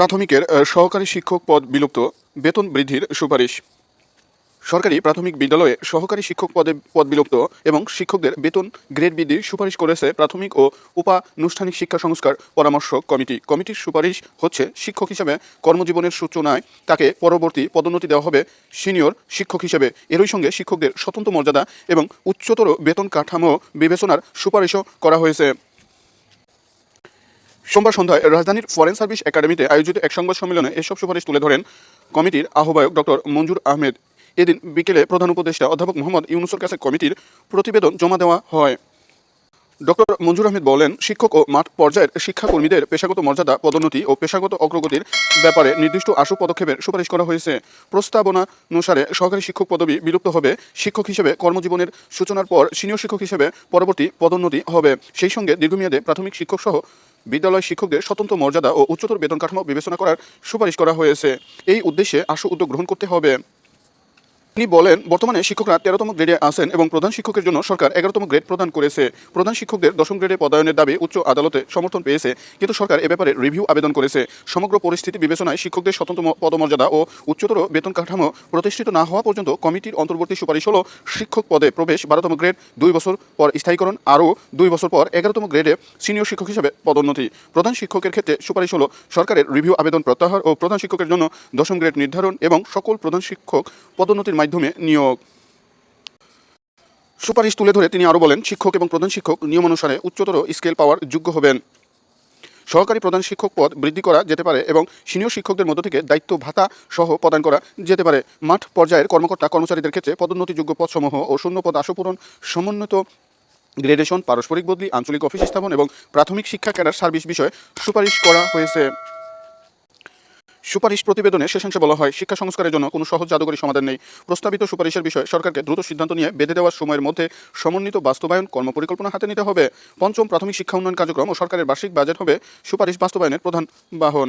প্রাথমিকের সহকারী শিক্ষক পদ বিলুপ্ত, বেতন বৃদ্ধির সুপারিশ। সরকারি প্রাথমিক বিদ্যালয়ে সহকারী শিক্ষক পদে পদ বিলুপ্ত এবং শিক্ষকদের বেতন গ্রেড বৃদ্ধির সুপারিশ করেছে প্রাথমিক ও উপানুষ্ঠানিক শিক্ষা সংস্কার পরামর্শক কমিটি। কমিটির সুপারিশ হচ্ছে শিক্ষক হিসেবে কর্মজীবনের সূচনায় তাকে পরবর্তী পদোন্নতি দেওয়া হবে সিনিয়র শিক্ষক হিসেবে। এরই সঙ্গে শিক্ষকদের স্বতন্ত্র মর্যাদা এবং উচ্চতর বেতন কাঠামো বিবেচনার সুপারিশও করা হয়েছে। সোমবার সন্ধ্যায় রাজধানীর ফরেন সার্ভিস একাডেমিতে আয়োজিত এক সংবাদ সম্মেলনে এসব সুপারিশ তুলে ধরেন কমিটির আহ্বায়ক ডক্টর মঞ্জুর আহমেদ। এদিন বিকেলে প্রধান উপদেষ্টা অধ্যাপক মোহাম্মদ ইউনুসের কাছে কমিটির প্রতিবেদন জমা দেওয়া হয়। ডক্টর মঞ্জুর আহমেদ বলেন, শিক্ষক ও মাঠ পর্যায়ের শিক্ষাকর্মীদের পেশাগত মর্যাদা, পদোন্নতি ও পেশাগত অগ্রগতির ব্যাপারে নির্দিষ্ট আশু পদক্ষেপের সুপারিশ করা হয়েছে। প্রস্তাবনা অনুসারে সহকারী শিক্ষক পদবি বিলুপ্ত হবে, শিক্ষক হিসেবে কর্মজীবনের সূচনার পর সিনিয়র শিক্ষক হিসেবে পরবর্তী পদোন্নতি হবে। সেই সঙ্গে দীর্ঘমেয়াদে প্রাথমিক শিক্ষক সহ বিদ্যালয় শিক্ষকদের স্বতন্ত্র মর্যাদা ও উচ্চতর বেতন কাঠামো বিবেচনা করার সুপারিশ করা হয়েছে। এই উদ্দেশ্যে আশু উদ্যোগ গ্রহণ করতে হবে। তিনি বলেন, বর্তমানে শিক্ষকরা তেরোতম গ্রেডে আছেন এবং প্রধান শিক্ষকের জন্য সরকার এগারোতম গ্রেড প্রদান করেছে। প্রধান শিক্ষকদের দশম গ্রেডে পদায়নের দাবি উচ্চ আদালতে সমর্থন পেয়েছে, কিন্তু সরকার এ ব্যাপারে রিভিউ আবেদন করেছে। সমগ্র পরিস্থিতি বিবেচনায় শিক্ষকদের স্বতন্ত্র পদমর্যাদা ও উচ্চতর বেতন কাঠামো প্রতিষ্ঠিত না হওয়া পর্যন্ত কমিটির অন্তর্বর্তী সুপারিশ হল শিক্ষক পদে প্রবেশ বারোতম গ্রেড, দুই বছর পর স্থায়ীকরণ, আরও দুই বছর পর এগারোতম গ্রেডে সিনিয়র শিক্ষক হিসেবে পদোন্নতি। প্রধান শিক্ষকের ক্ষেত্রে সুপারিশ হল সরকারের রিভিউ আবেদন প্রত্যাহার ও প্রধান শিক্ষকের জন্য দশম গ্রেড নির্ধারণ এবং সকল প্রধান শিক্ষক পদোন্নতির মাধ্যমে নিয়োগ। সুপারিশ তুলে ধরে তিনি আরও বলেন, শিক্ষক এবং প্রধান শিক্ষক নিয়মানুসারে উচ্চতর স্কেল পাওয়ার যোগ্য হবেন। সহকারী প্রধান শিক্ষক পদ বৃদ্ধি করা যেতে পারে এবং সিনিয়র শিক্ষকদের মধ্য থেকে দায়িত্ব ভাতা সহ প্রদান করা যেতে পারে। মাঠ পর্যায়ের কর্মকর্তা কর্মচারীদের ক্ষেত্রে পদোন্নতিযোগ্য পদসমূহ ও শূন্য পদ আশুপূরণ, সমন্বিত গ্রেডেশন, পারস্পরিক বদলি, আঞ্চলিক অফিস স্থাপন এবং প্রাথমিক শিক্ষা ক্যাডার সার্ভিস বিষয়ে সুপারিশ করা হয়েছে। সুপারিশ প্রতিবেদনে শেষাংশে বলা হয়, শিক্ষা সংস্কারের জন্য কোনো সহজ জাদুকরী সমাধান নেই। প্রস্তাবিত সুপারিশের বিষয়ে সরকারকে দ্রুত সিদ্ধান্ত নিয়ে বেঁধে দেওয়ার সময়ের মধ্যে সমন্বিত বাস্তবায়ন কর্মপরিকল্পনা হাতে নিতে হবে। পঞ্চম প্রাথমিক শিক্ষা উন্নয়ন কার্যক্রম ও সরকারের বার্ষিক বাজেট হবে সুপারিশ বাস্তবায়নের প্রধান বাহন।